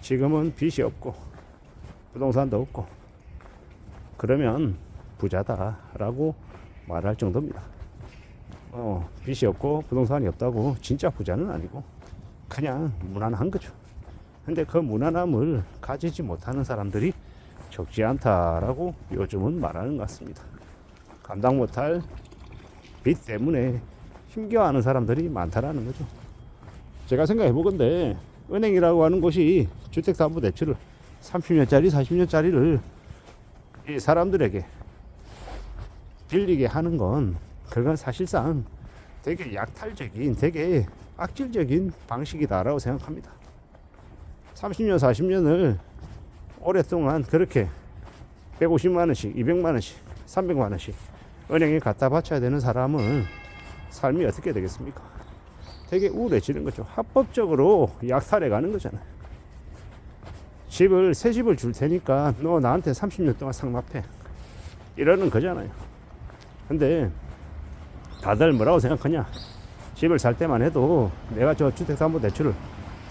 지금은 빚이 없고 부동산도 없고 그러면 부자다라고 말할 정도입니다. 어, 빚이 없고 부동산이 없다고 진짜 부자는 아니고 그냥 무난한 거죠. 근데 그 무난함을 가지지 못하는 사람들이 적지 않다라고 요즘은 말하는 것 같습니다. 감당 못할 빚 때문에 힘겨워하는 사람들이 많다라는 거죠. 제가 생각해 보건데 은행이라고 하는 곳이 주택담보대출을 30년짜리, 40년짜리를 이 사람들에게 빌리게 하는 건 그건 사실상 되게 약탈적인, 되게 악질적인 방식이다라고 생각합니다. 30년, 40년을 오랫동안 그렇게 150만 원씩, 200만 원씩, 300만 원씩 은행에 갖다 바쳐야 되는 사람은 삶이 어떻게 되겠습니까? 되게 우울해지는 거죠. 합법적으로 약탈해 가는 거잖아요. 집을 새 집을 줄 테니까 너 나한테 30년 동안 상납해. 이러는 거잖아요. 근데 다들 뭐라고 생각하냐? 집을 살 때만 해도 내가 저 주택담보대출을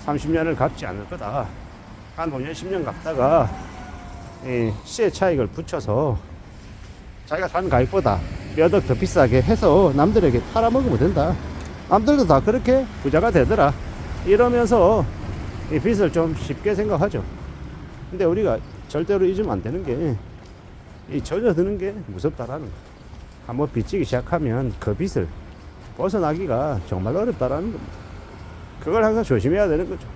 30년을 갚지 않을 거다. 한 5년, 10년 갚다가 이 시세 차익을 붙여서 자기가 산 가격보다 몇 억 더 비싸게 해서 남들에게 팔아먹으면 된다. 남들도 다 그렇게 부자가 되더라. 이러면서 이 빚을 좀 쉽게 생각하죠. 근데 우리가 절대로 잊으면 안 되는 게 이 젖어드는 게 무섭다라는 거. 한번 빚지기 시작하면 그 빚을 벗어나기가 정말 어렵다라는 겁니다. 그걸 항상 조심해야 되는 거죠.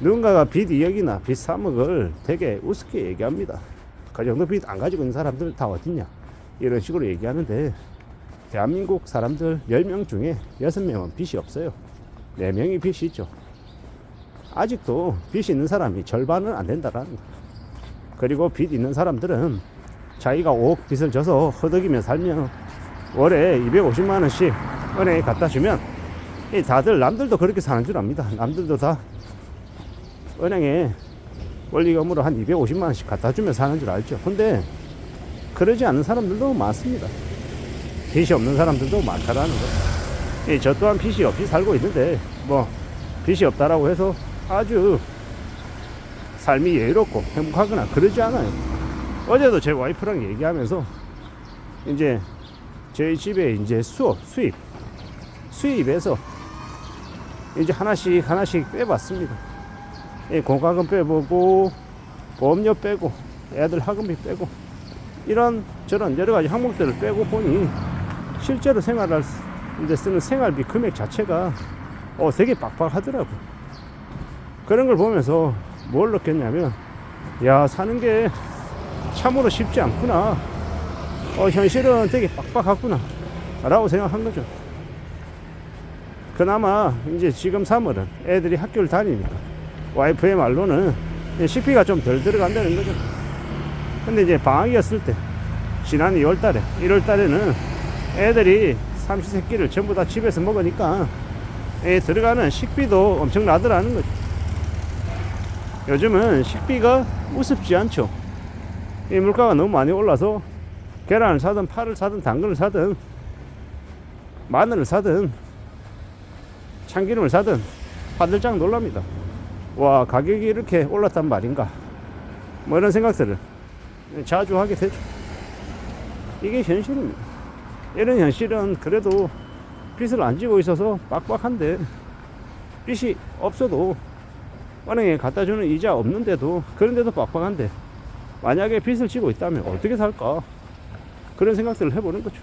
누군가가 빚 2억이나 빚 3억을 되게 우습게 얘기합니다. 그 정도 빚 안 가지고 있는 사람들 다 어딨냐? 이런 식으로 얘기하는데 대한민국 사람들 10명 중에 6명은 빚이 없어요. 4명이 빚이 있죠. 아직도 빚이 있는 사람이 절반은 안 된다라는 거. 그리고 빚 있는 사람들은 자기가 5억 빚을 져서 허덕이며 살면 월에 250만 원씩 은행에 갖다 주면 이 다들 남들도 그렇게 사는 줄 압니다. 남들도 다 은행에 원리금으로 한 250만 원씩 갖다 주면 사는 줄 알죠. 근데 그러지 않는 사람들도 많습니다. 빚이 없는 사람들도 많다라는 거. 예, 저 또한 빚이 없이 살고 있는데 뭐 빚이 없다라고 해서 아주 삶이 여유롭고 행복하거나 그러지 않아요. 어제도 제 와이프랑 얘기하면서 이제 저희 집에 이제 수업 수입 수입에서 이제 하나씩 하나씩 빼봤습니다. 예, 공과금 빼보고 보험료 빼고 애들 학원비 빼고 이런 저런 여러 가지 항목들을 빼고 보니 실제로 생활할 데 쓰는 생활비 금액 자체가 어 되게 빡빡하더라고. 그런 걸 보면서 뭘 느꼈냐면 야 사는 게 참으로 쉽지 않구나. 어 현실은 되게 빡빡하구나. 라고 생각한 거죠. 그나마 이제 지금 3월은 애들이 학교를 다니니까 와이프의 말로는 식비가 좀 덜 들어간다는 거죠. 근데 이제 방학이었을 때 지난 2월 달에 1월 달에는 애들이 삼시세끼를 전부 다 집에서 먹으니까 에 들어가는 식비도 엄청 나더라는 거죠. 요즘은 식비가 우습지 않죠. 이 물가가 너무 많이 올라서 계란을 사든 파를 사든 당근을 사든 마늘을 사든 참기름을 사든 화들짝 놀랍니다. 와 가격이 이렇게 올랐단 말인가 뭐 이런 생각들을 자주 하게 되죠. 이게 현실입니다. 이런 현실은 그래도 빚을 안 지고 있어서 빡빡한데 빚이 없어도 은행에 갖다 주는 이자 없는데도 그런데도 빡빡한데 만약에 빚을 지고 있다면 어떻게 살까 그런 생각들을 해보는 거죠.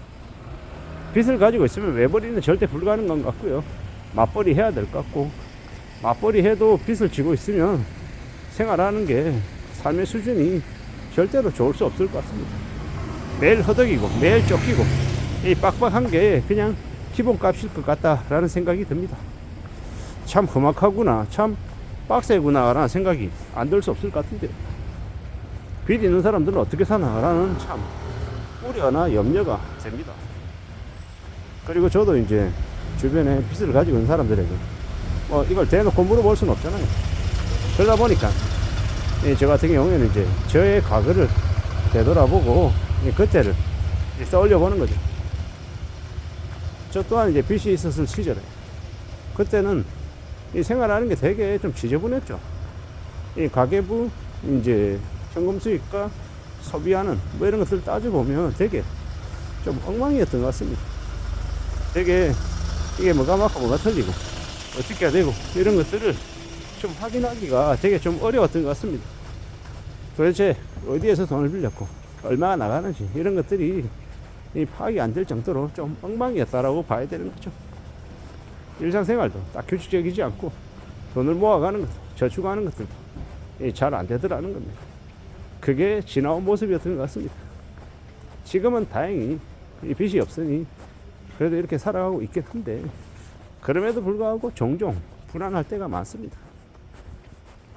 빚을 가지고 있으면 외벌이는 절대 불가능한 것 같고요. 맞벌이 해야 될 것 같고 맞벌이 해도 빚을 지고 있으면 생활하는 게 삶의 수준이 절대로 좋을 수 없을 것 같습니다. 매일 허덕이고 매일 쫓기고 이 빡빡한 게 그냥 기본 값일 것 같다라는 생각이 듭니다. 참 험악하구나, 참 빡세구나라는 생각이 안 들 수 없을 것 같은데 빚 있는 사람들은 어떻게 사나라는 참 우려나 염려가 됩니다. 그리고 저도 이제 주변에 빚을 가지고 있는 사람들에게 뭐 이걸 대놓고 물어볼 수는 없잖아요. 그러다 보니까 이저 같은 경우에는 이제 저의 과거를 되돌아보고 이 그때를 떠올려 보는 거죠. 저 또한 이제 빚이 있었을 시절에 그때는 이 생활하는 게 되게 좀 지저분했죠. 이 가계부 이제 현금 수익과 소비하는 뭐 이런 것들 따져보면 되게 좀 엉망이었던 것 같습니다. 되게 이게 뭐가 맞고 뭐가 틀리고 어떻게 해야 되고 이런 것들을 좀 확인하기가 되게 좀 어려웠던 것 같습니다. 도대체 어디에서 돈을 빌렸고 얼마나 나가는지 이런 것들이 이 파악이 안 될 정도로 좀 엉망이었다라고 봐야 되는 거죠. 일상생활도 딱 규칙적이지 않고 돈을 모아가는 것, 저축하는 것들도 잘 안 되더라는 겁니다. 그게 지나온 모습이었던 것 같습니다. 지금은 다행히 이 빚이 없으니 그래도 이렇게 살아가고 있긴 한데 그럼에도 불구하고 종종 불안할 때가 많습니다.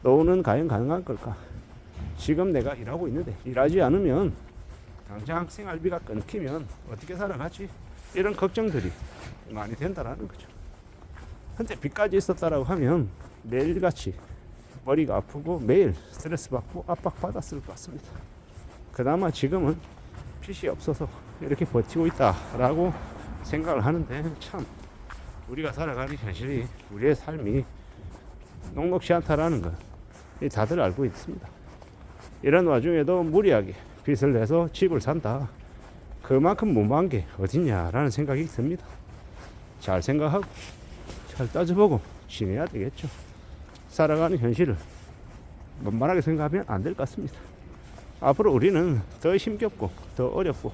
노후는 과연 가능한 걸까? 지금 내가 일하고 있는데 일하지 않으면 당장 생활비가 끊기면 어떻게 살아가지? 이런 걱정들이 많이 된다라는 거죠. 근데 빚까지 있었다라고 하면 매일같이 머리가 아프고 매일 스트레스 받고 압박 받았을 것 같습니다. 그나마 지금은 빚이 없어서 이렇게 버티고 있다라고 생각을 하는데 참 우리가 살아가는 현실이 우리의 삶이 녹록지 않다라는 걸 다들 알고 있습니다. 이런 와중에도 무리하게 빚을 내서 집을 산다. 그만큼 무모한 게 어딨냐라는 생각이 듭니다. 잘 생각하고 잘 따져보고 지내야 되겠죠. 살아가는 현실을 만만하게 생각하면 안 될 것 같습니다. 앞으로 우리는 더 힘겹고 더 어렵고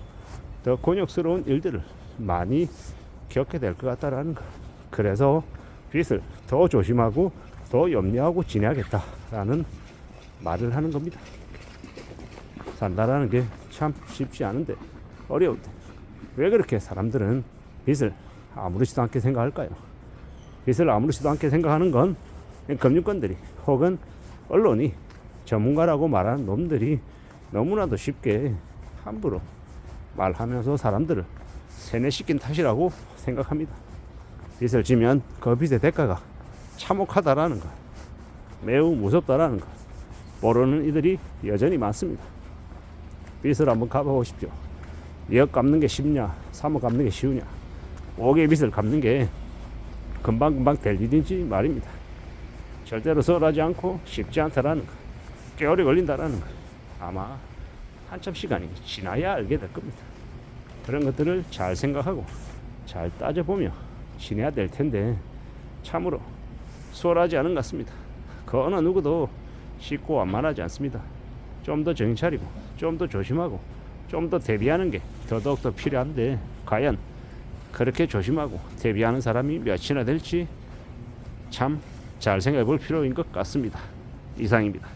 더 곤욕스러운 일들을 많이 겪게 될 것 같다라는 거. 그래서 빚을 더 조심하고 더 염려하고 지내야겠다라는 말을 하는 겁니다. 산다라는 게 참 쉽지 않은데 어려운데 왜 그렇게 사람들은 빚을 아무렇지도 않게 생각할까요? 빚을 아무렇지도 않게 생각하는 건 금융권들이 혹은 언론이 전문가라고 말하는 놈들이 너무나도 쉽게 함부로 말하면서 사람들을 세뇌시킨 탓이라고 생각합니다. 빚을 지면 그 빚의 대가가 참혹하다라는 것, 매우 무섭다라는 것, 모르는 이들이 여전히 많습니다. 빚을 한번 갚아보십시오. 2억 갚는 게 쉽냐? 3억 갚는 게 쉬우냐? 5억의 빚을 갚는 게 금방금방 될 일인지 말입니다. 절대로 썰하지 않고 쉽지 않다라는 것, 꽤 오래 걸린다라는 것, 아마 한참 시간이 지나야 알게 될 겁니다. 그런 것들을 잘 생각하고 잘 따져보며 지내야 될 텐데 참으로 수월하지 않은 것 같습니다. 그 어느 누구도 쉽고 완만하지 않습니다. 좀 더 정신 차리고 좀 더 조심하고 좀 더 대비하는 게 더더욱 더 필요한데 과연 그렇게 조심하고 대비하는 사람이 몇이나 될지 참 잘 생각해 볼 필요인 것 같습니다. 이상입니다.